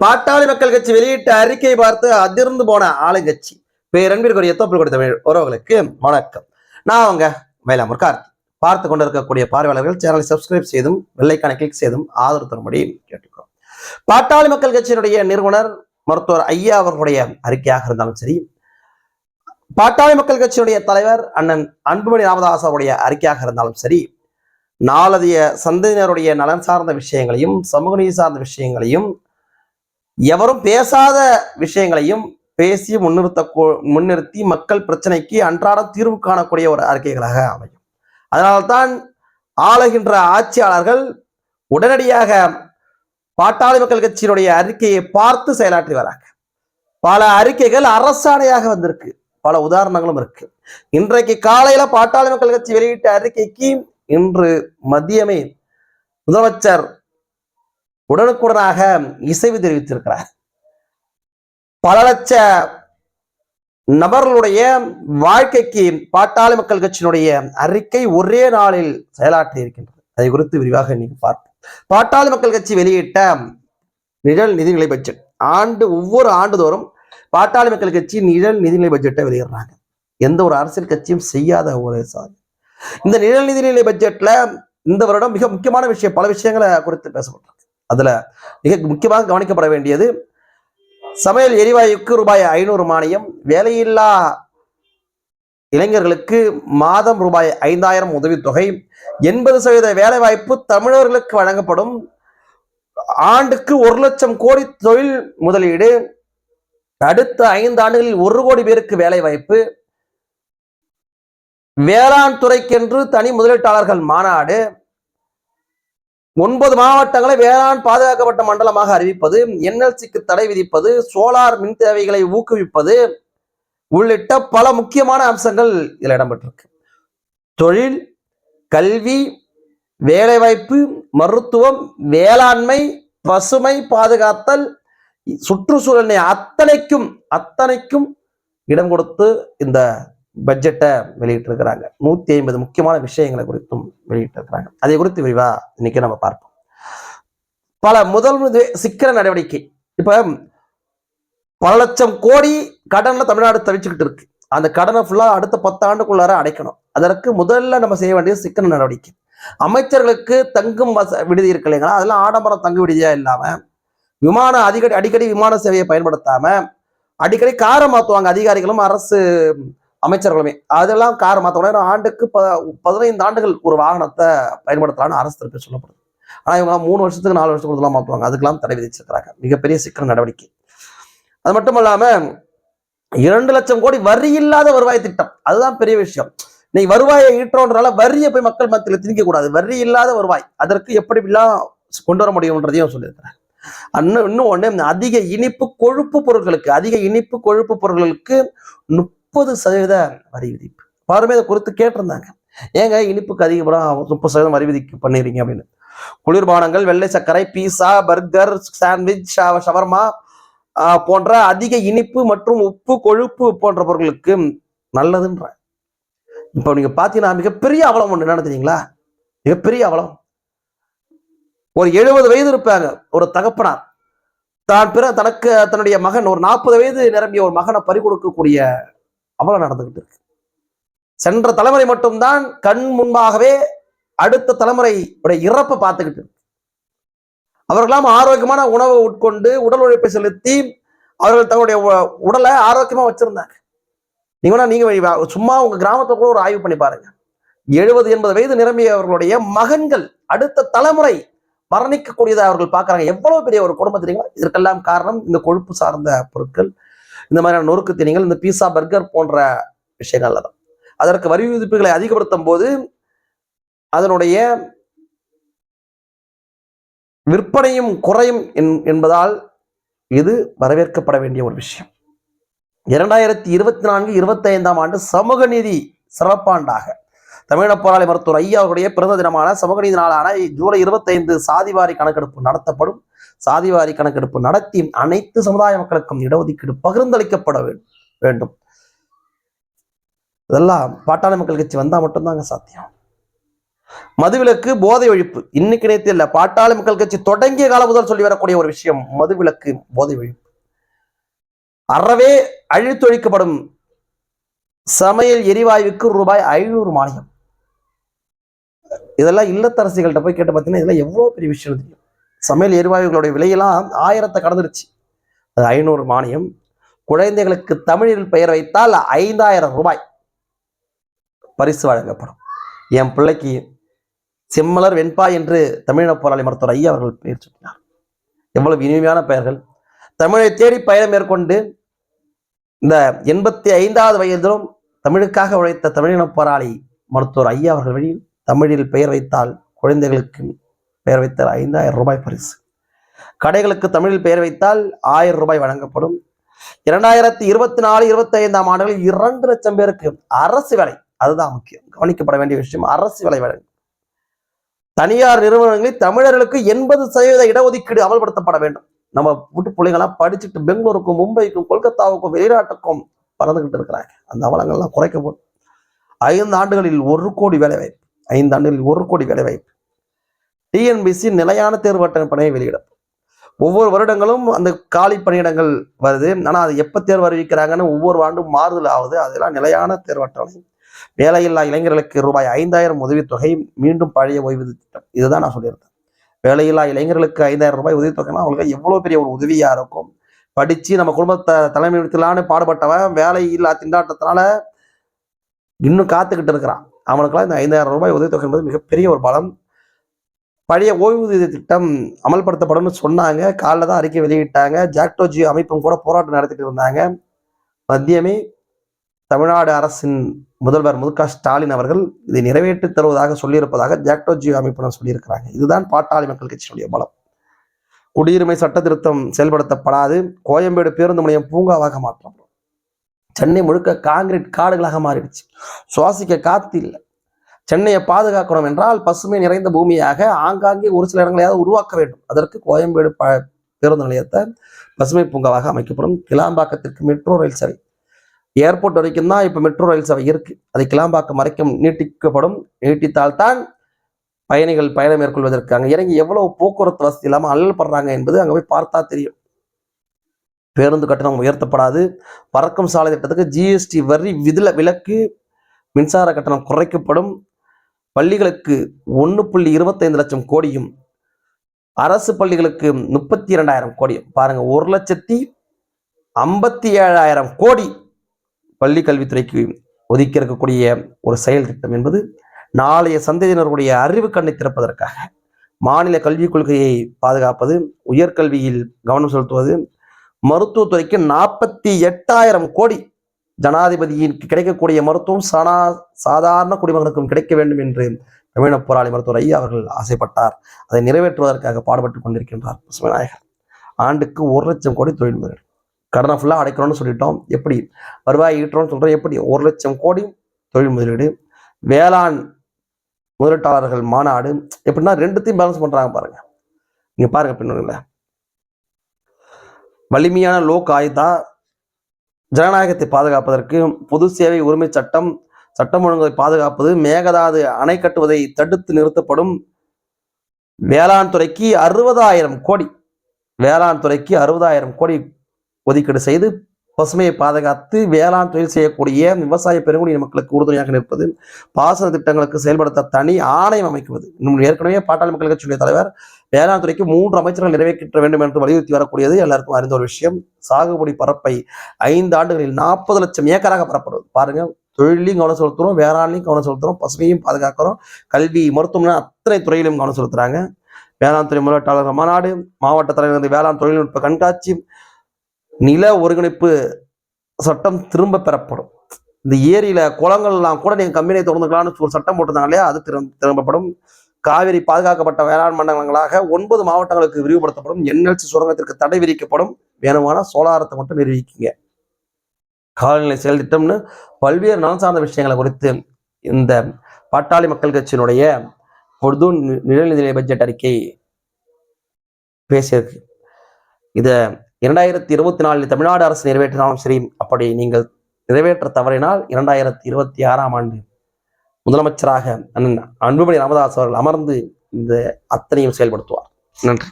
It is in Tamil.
பாட்டாளி மக்கள் கட்சி வெளியிட்ட அறிக்கை பார்த்து அதிர்ந்து போன ஆளுங்கட்சி பேரன்பிற்குரிய தோப்பு கொடுத்த உறவுகளுக்கு வணக்கம். நான் அவங்க மயிலாமூர் கார்த்தி பார்த்து கொண்டிருக்கக்கூடிய பார்வையாளர்கள் சேனலை சப்ஸ்கிரைப் செய்தும் வெள்ளைக்கான கிளிக் செய்தும் ஆதரவு தரும்படி கேட்டுக்கிறோம் பாட்டாளி மக்கள் கட்சியினுடைய நிறுவனர் மருத்துவர் ஐயா அவர்களுடைய அறிக்கையாக இருந்தாலும் சரி பாட்டாளி மக்கள் கட்சியினுடைய தலைவர் அண்ணன் அன்புமணி ராமதாஸ் அவருடைய அறிக்கையாக இருந்தாலும் சரி நாளதிய சந்ததியினருடைய நலன் சார்ந்த விஷயங்களையும் சமூக நீதி சார்ந்த விஷயங்களையும் எவரும் பேசாத விஷயங்களையும் பேசி முன்னிறுத்த முன்னிறுத்தி மக்கள் பிரச்சனைக்கு அன்றாடம் தீர்வு காணக்கூடிய ஒரு அறிக்கைகளாக அமையும். அதனால்தான் ஆளுகின்ற ஆட்சியாளர்கள் உடனடியாக பாட்டாளி மக்கள் கட்சியினுடைய அறிக்கையை பார்த்து செயலாற்றி வராங்க. பல அறிக்கைகள் அரசாணையாக வந்திருக்கு. பல உதாரணங்களும் இருக்கு. இன்றைக்கு காலையில பாட்டாளி மக்கள் கட்சி வெளியிட்ட அறிக்கைக்கு இன்று மதியமே முதலமைச்சர் உடனுக்குடனாக இசைவு தெரிவித்திருக்கிறார். பல லட்ச நபர்களுடைய வாழ்க்கைக்கு பாட்டாளி மக்கள் கட்சியினுடைய அறிக்கை ஒரே நாளில் செயலாற்றி இருக்கின்றது. அதை குறித்து விரிவாக நீங்க பார்ப்போம். பாட்டாளி மக்கள் கட்சி வெளியிட்ட நிழல் நிதிநிலை பட்ஜெட். ஆண்டு ஒவ்வொரு ஆண்டுதோறும் பாட்டாளி மக்கள் கட்சி நிழல் நிதிநிலை பட்ஜெட்டை வெளியிடுறாங்க. எந்த ஒரு அரசியல் கட்சியும் செய்யாத ஒரு சாதி. இந்த நிழல் நிதிநிலை பட்ஜெட்ல இந்த வருடம் மிக முக்கியமான விஷயம் பல விஷயங்களை குறித்து பேசப்பட்டிருக்கு. அதில் மிக முக்கியமாக கவனிக்கப்பட வேண்டியது சமையல் எரிவாயுக்கு ரூபாய் ஐநூறு மானியம் வேலையில்லா இளைஞர்களுக்கு மாதம் ரூபாய் ஐந்தாயிரம் உதவித்தொகை எண்பது சதவீத வேலைவாய்ப்பு தமிழர்களுக்கு வழங்கப்படும். ஆண்டுக்கு ஒரு லட்சம் கோடி தொழில் முதலீடு. அடுத்த ஐந்து ஆண்டுகளில் ஒரு கோடி பேருக்கு வேலைவாய்ப்பு. வேளாண் துறைக்கென்று தனி முதலீட்டாளர்கள் மாநாடு. ஒன்பது மாவட்டங்களை வேளாண் பாதுகாக்கப்பட்ட மண்டலமாக அறிவிப்பது என்எல்சிக்கு தடை விதிப்பது சோலார் மின் தேவைகளை ஊக்குவிப்பது உள்ளிட்ட பல முக்கியமான அம்சங்கள் இதில் இடம்பெற்றிருக்கு. தொழில் கல்வி வேலைவாய்ப்பு மருத்துவம் வேளாண்மை பசுமை பாதுகாத்தல் சுற்றுச்சூழலை அத்தனைக்கும் அத்தனைக்கும் இடம் கொடுத்து இந்த பட்ஜெட்டை வெளியிட்டிருக்கிறாங்க. நூத்தி ஐம்பது முக்கியமான விஷயங்களை குறித்தும் வெளியிட்டிருக்கிறாங்க. அதை குறித்து விரிவா இன்னைக்கு நம்ம பார்ப்போம். பல முதல் சிக்கன நடவடிக்கை. இப்ப பல லட்சம் கோடி கடனில் தமிழ்நாடு தவிச்சுக்கிட்டு இருக்கு. அந்த கடனை ஃபுல்லா அடுத்த பத்தாண்டுக்குள்ளார அடைக்கணும். அதற்கு முதல்ல நம்ம செய்ய வேண்டியது சிக்கன நடவடிக்கை. அமைச்சர்களுக்கு தங்கும் வச விடுதி இருக்கு இல்லைங்களா? அதெல்லாம் ஆடம்பரம் தங்கு விடுதியாக இல்லாம விமான அடிக்கடி அடிக்கடி விமான சேவையை பயன்படுத்தாம அடிக்கடி காரை மாத்துவாங்க அதிகாரிகளும் அரசு அமைச்சர்களுமே. அதெல்லாம் காரை மாத்தணும் ஆண்டுக்கு ப பதினைந்து ஆண்டுகள் ஒரு வாகனத்தை பயன்படுத்தலாம்னு அரசு தரப்பு சொல்லப்படுது. ஆனால் இவங்க மூணு வருஷத்துக்கு நாலு வருஷத்துக்கு மாற்றுவாங்க. அதுக்கெல்லாம் தடை விதிச்சிருக்கிறாங்க. மிகப்பெரிய சிக்கன நடவடிக்கை. அது மட்டும் இல்லாம இரண்டு லட்சம் கோடி வரி இல்லாத வருவாய் திட்டம். அதுதான் பெரிய விஷயம். நீ வருவாயை ஈட்டுறோன்றனால வரியை போய் மக்கள் மத்தியில் திணிக்க கூடாது வரி இல்லாத வருவாய். அதற்கு எப்படி இப்படிலாம் கொண்டு வர முடியும்ன்றதையும் சொல்லியிருக்கிறேன் இன்னும் இன்னும் ஒண்ணு அதிக இனிப்பு கொழுப்பு பொருட்களுக்கு அதிக இனிப்பு கொழுப்பு பொருட்களுக்கு முப்பது சதவீத வரி விதிப்பு. பாருமே இதை குறித்து கேட்டிருந்தாங்க. ஏங்க இனிப்புக்கு அதிகப்படம் முப்பது சதவீதம் வரி விதிக்கு பண்ணிடுறீங்க அப்படின்னு. குளிர்பானங்கள் வெள்ளை சர்க்கரை பீஸா பர்கர் சாண்ட்விச் ஷவர்மா போன்ற அதிக இனிப்பு மற்றும் உப்பு கொழுப்பு போன்ற பொருட்களுக்கு நல்லதுன்ற இப்போ நீங்க பாத்தீங்கன்னா மிகப்பெரிய அவலம் ஒன்று என்ன தெரியுங்களா? மிகப்பெரிய அவலம். ஒரு எழுபது வயது இருப்பாங்க ஒரு தகப்பனார். தான் பிற தனக்கு தன்னுடைய மகன் ஒரு நாற்பது வயது நிரம்பிய ஒரு மகனை பறி கொடுக்கக்கூடிய அவ்வளோ நடந்துகிட்டு இருக்கு. சென்ற தலைமுறை மட்டும்தான் கண் முன்பாகவே அடுத்த தலைமுறை இறப்பை பார்த்துக்கிட்டு இருக்கு. அவர்களாம் ஆரோக்கியமான உணவை உட்கொண்டு உடல் உழைப்பை செலுத்தி அவர்கள் தங்களுடைய உடலை ஆரோக்கியமா வச்சிருந்தாங்க. நீங்க நீங்க சும்மா உங்க கிராமத்தை கூட ஒரு ஆய்வு பண்ணி பாருங்க. எழுபது எண்பது வயது நிரம்பியவர்களுடைய மகன்கள் அடுத்த தலைமுறை மரணிக்கக்கூடியதை அவர்கள் பார்க்குறாங்க. எவ்வளவு பெரிய ஒரு குடும்பம் தெரியுங்களா? இதற்கெல்லாம் காரணம் இந்த கொழுப்பு சார்ந்த பொருட்கள் இந்த மாதிரியான நொறுக்கு தீனிகள் இந்த பீஸா பர்கர் போன்ற விஷயங்கள்ல தான் அதற்கு வரி விதிப்புகளை அதிகப்படுத்தும் போது அதனுடைய விற்பனையும் குறையும் என்பதால் இது வரவேற்கப்பட வேண்டிய ஒரு விஷயம். இரண்டாயிரத்தி இருபத்தி நான்கு இருபத்தி ஐந்தாம் ஆண்டு சமூக நீதி சிறப்பாண்டாக. தமிழக போராளி மருத்துவர் ஐயா அவருடைய பிறந்த தினமான சமூக நீதி நாளான ஜூலை இருபத்தைந்து சாதிவாரி கணக்கெடுப்பு நடத்தப்படும். சாதிவாரி கணக்கெடுப்பு நடத்தி அனைத்து சமுதாய மக்களுக்கும் இடஒதுக்கீடு பகிர்ந்தளிக்கப்பட வேண்டும். இதெல்லாம் பாட்டாளி மக்கள் கட்சி வந்தா மட்டும்தாங்க சாத்தியம். மதுவிலக்கு போதை ஒழிப்பு. இன்னைக்கு நேற்று இல்ல பாட்டாளி மக்கள் கட்சி தொடங்கிய காலம் முதல் சொல்லி வரக்கூடிய ஒரு விஷயம் மதுவிலக்கு போதை ஒழிப்பு. அறவே அழித்தொழிக்கப்படும் சமையல் எரிவாயுவுக்கு ரூபாய் ஐநூறு மானியம். இதெல்லாம் இல்லத்தரசிகள்கிட்ட போய் கேட்டு பார்த்தீங்கன்னா இதெல்லாம் எவ்வளோ பெரிய விஷயம் தெரியும். சமையல் எரிவாயுகளுடைய விலையெல்லாம் ஆயிரத்தை கடந்துருச்சு. அது ஐநூறு மானியம். குழந்தைகளுக்கு தமிழில் பெயர் வைத்தால் ஐந்தாயிரம் ரூபாய். பரிசு வழங்கப்படும் என் பிள்ளைக்கு செம்மலர் வெண்பா என்று தமிழின போராளி மருத்துவர் ஐயா அவர்கள் பெயர் சொன்னார் எவ்வளவு இனிமையான பெயர்கள். தமிழை தேடி பயணம் மேற்கொண்டு இந்த எண்பத்தி ஐந்தாவது வயதிலும் தமிழுக்காக உழைத்த தமிழின போராளி மருத்துவர் ஐயா அவர்கள் வழியில் தமிழில் பெயர் வைத்தால் குழந்தைகளுக்கு பெயர் வைத்தால் ஐந்தாயிரம் ரூபாய் பரிசு. கடைகளுக்கு தமிழில் பெயர் வைத்தால் ஆயிரம் ரூபாய் வழங்கப்படும். இரண்டாயிரத்தி இருபத்தி நாலு இருபத்தி ஐந்தாம் ஆண்டுகளில் இரண்டு லட்சம் பேருக்கு அரசு வேலை. அதுதான் முக்கியம். கவனிக்கப்பட வேண்டிய விஷயம் அரசு வேலை வழங்கும். தனியார் நிறுவனங்களில் தமிழர்களுக்கு எண்பது சதவீத இடஒதுக்கீடு அமல்படுத்தப்பட வேண்டும். நம்ம வீட்டு பிள்ளைங்களாம் படிச்சுட்டு பெங்களூருக்கும் மும்பைக்கும் கொல்கத்தாவுக்கும் வெளிநாட்டுக்கும் பறந்துகிட்டு இருக்கிறாங்க. அந்த அவலங்கள்லாம் குறைக்கப்படும். ஐந்து ஆண்டுகளில் ஒரு கோடி வேலை வாய்ப்பு ஐந்து ஆண்டுகளில் ஒரு கோடி வேலைவாய்ப்பு டிஎன்பிசி நிலையான தேர்வு பணியை வெளியிடும். ஒவ்வொரு வருடங்களும் அந்த காலி பணியிடங்கள் வருது. ஆனால் அது எப்போ தேர்வு அறிவிக்கிறாங்கன்னு ஒவ்வொரு ஆண்டும் மாறுதல் ஆகுது. அதெல்லாம் நிலையான தேர்வு வேலையில்லா இளைஞர்களுக்கு ரூபாய் ஐந்தாயிரம் உதவித்தொகை மீண்டும் பழைய ஓய்வூதிய திட்டம். இதுதான் நான் சொல்லியிருந்தேன். வேலையில்லா இளைஞர்களுக்கு ஐந்தாயிரம் ரூபாய் உதவித்தொகைனா அவங்களுக்கு எவ்வளோ பெரிய ஒரு உதவியாக இருக்கும். படித்து நம்ம குடும்பத்தை தலைமை நிறுத்தலான்னு பாடுபட்டவன் வேலை இல்லா திண்டாட்டத்தினால இன்னும் காத்துக்கிட்டு இருக்கிறான். அவனுக்கெல்லாம் இந்த ஐந்தாயிரம் ரூபாய் உதவித்தொகை என்பது மிகப்பெரிய ஒரு பலம். பழைய ஓய்வூதிய திட்டம் அமல்படுத்தப்படும்னு சொன்னாங்க. காலைல தான் அறிக்கை வெளியிட்டாங்க. ஜாக்டோஜி அமைப்பும் கூட போராட்டம் நடத்திட்டு இருந்தாங்க. மத்தியமே தமிழ்நாடு அரசின் முதல்வர் மு. க. ஸ்டாலின் அவர்கள் இதை நிறைவேற்றி தருவதாக சொல்லியிருப்பதாக ஜாக்டோஜி அமைப்பினர் சொல்லியிருக்கிறாங்க. இதுதான் பாட்டாளி மக்கள் கட்சியினுடைய பலம். குடியுரிமை சட்ட திருத்தம் செயல்படுத்தப்படாது. கோயம்பேடு பேருந்து நிலையம் பூங்காவாக மாற்றம். சென்னை முழுக்க காங்கிரீட் காடுகளாக மாறிடுச்சு. சுவாசிக்க காத்து இல்லை. சென்னையை பாதுகாக்கணும் என்றால் பசுமை நிறைந்த பூமியாக ஆங்காங்கே ஒரு சில இடங்களையாவது உருவாக்க வேண்டும். அதற்கு கோயம்பேடு ப பேருந்து நிலையத்தை பசுமை பூங்காவாக அமைக்கப்படும் கிளாம்பாக்கத்திற்கு மெட்ரோ ரயில் சேவை ஏர்போர்ட் வரைக்கும் தான் இப்போ மெட்ரோ ரயில் சேவை இருக்கு. அதை கிளாம்பாக்கம் வரைக்கும் நீட்டிக்கப்படும். நீட்டித்தால்தான் பயணிகள் பயணம் மேற்கொள்வதற்கு அங்கே இறங்கி எவ்வளவு போக்குவரத்து வசதி இல்லாமல் அல்லல்படுறாங்க என்பது அங்கே போய் பார்த்தா தெரியும். பேருந்து கட்டணம் உயர்த்தப்படாது. பறக்கும் சாலை திட்டத்துக்கு ஜிஎஸ்டி வரி விதில விலக்கு மின்சார கட்டணம் குறைக்கப்படும். பள்ளிகளுக்கு ஒன்று புள்ளி இருபத்தைந்து லட்சம் கோடியும் அரசு பள்ளிகளுக்கு முப்பத்தி இரண்டாயிரம் கோடியும். பாருங்கள் ஒரு லட்சத்தி ஐம்பத்தி ஏழாயிரம் கோடி பள்ளி கல்வித்துறைக்கு ஒதுக்கி இருக்கக்கூடிய ஒரு செயல் திட்டம் என்பது நாளைய சந்ததியினருடைய அறிவு கண்ணை திறப்பதற்காக. மாநில கல்விக் கொள்கையை பாதுகாப்பது உயர்கல்வியில் கவனம் செலுத்துவது மருத்துவத்துறைக்கு நாற்பத்தி எட்டாயிரம் கோடி ஜனாதிபதியின் கிடைக்கக்கூடிய மருத்துவம் சனா சாதாரண குடிமகனுக்கும் கிடைக்க வேண்டும் என்று தமிழக போராளி மருத்துவர் ஐயா அவர்கள் ஆசைப்பட்டார். அதை நிறைவேற்றுவதற்காக பாடுபட்டு கொண்டிருக்கின்றார் பசுமநாயகர். ஆண்டுக்கு ஒரு லட்சம் கோடி தொழில் முதலீடு கடனை ஃபுல்லாக அடைக்கிறோம்னு சொல்லிட்டோம். எப்படி? வருவாய் ஈட்டுறோம்னு சொல்கிறோம் எப்படி? ஒரு லட்சம் கோடி தொழில் முதலீடு. வேளாண் முதலீட்டாளர்கள் மாநாடு. எப்படின்னா ரெண்டுத்தையும் பேலன்ஸ் பண்ணுறாங்க பாருங்கள் நீங்கள் பாருங்கள் பின்னணியில். வலிமையான லோக் ஆயுதா ஜனநாயகத்தை பாதுகாப்பதற்கு பொது சேவை உரிமை சட்டம் சட்டம் ஒழுங்கை பாதுகாப்பது மேகதாது அணை கட்டுவதை தடுத்து நிறுத்தப்படும் வேளாண் துறைக்கு அறுபதாயிரம் கோடி வேளாண் துறைக்கு அறுபதாயிரம் கோடி ஒதுக்கீடு செய்து பசுமையை பாதுகாத்து வேளாண் தொழில் செய்யக்கூடிய விவசாய பெருங்குடி மக்களுக்கு உறுதுணையாக நிற்பது பாசன திட்டங்களுக்கு செயல்படுத்த தனி ஆணையம் அமைக்குவது. இன்னும் ஏற்கனவே பாட்டாளி மக்கள் கட்சியுடைய தலைவர் வேளாண் துறைக்கு மூன்று அமைச்சர்கள் நிறைவேற்ற வேண்டும் என்று வலியுறுத்தி வரக்கூடியது எல்லாருக்கும் அறிந்த ஒரு விஷயம். சாகுபடி பரப்பை ஐந்து ஆண்டுகளில் நாற்பது லட்சம் ஏக்கராக பரப்படுவது பாருங்க தொழிலையும் கவனம் செலுத்துறோம் வேளாண்லையும் கவனம் செலுத்துறோம் பசுமையும் பாதுகாக்கிறோம் கல்வி மருத்துவம்னா அத்தனை துறையிலும் கவனம் செலுத்துறாங்க. வேளாண் துறை முதலீட்டாளர் மாநாடு மாவட்ட தலைவர் வேளாண் தொழில்நுட்ப கண்காட்சி நில ஒருங்கிணைப்பு சட்டம் திரும்ப பெறப்படும். இந்த ஏரியில குளங்கள்லாம் கூட நீங்க கம்பெனியை திறந்துக்கலாம்னு ஒரு சட்டம் போட்டிருந்தாங்க இல்லையா? அது திரும் திரும்பப்படும் காவிரி பாதுகாக்கப்பட்ட வேளாண் மண்டலங்களாக ஒன்பது மாவட்டங்களுக்கு விரிவுபடுத்தப்படும். என்எல்சி சுரங்கத்திற்கு தடை விதிக்கப்படும். வேணுமான சோலாரத்தை மட்டும் நிர்வகிக்குங்க காலநிலை செயல் திட்டம்னு பல்வேறு நலன் சார்ந்த விஷயங்களை குறித்து இந்த பாட்டாளி மக்கள் கட்சியினுடைய பொது நிழல்நிலை பட்ஜெட் அறிக்கை பேசியிருக்கு. இதை இரண்டாயிரத்தி இருபத்தி நாலில் தமிழ்நாடு அரசு நிறைவேற்றினாலும் சரி அப்படி நீங்கள் நிறைவேற்ற தவறினால் இரண்டாயிரத்தி இருபத்தி ஆறாம் ஆண்டு முதலமைச்சராக அண்ணன் அன்புமணி ராமதாஸ் அவர்கள் அமர்ந்து இந்த அத்தனையும் செயல்படுத்துவார். நன்றி.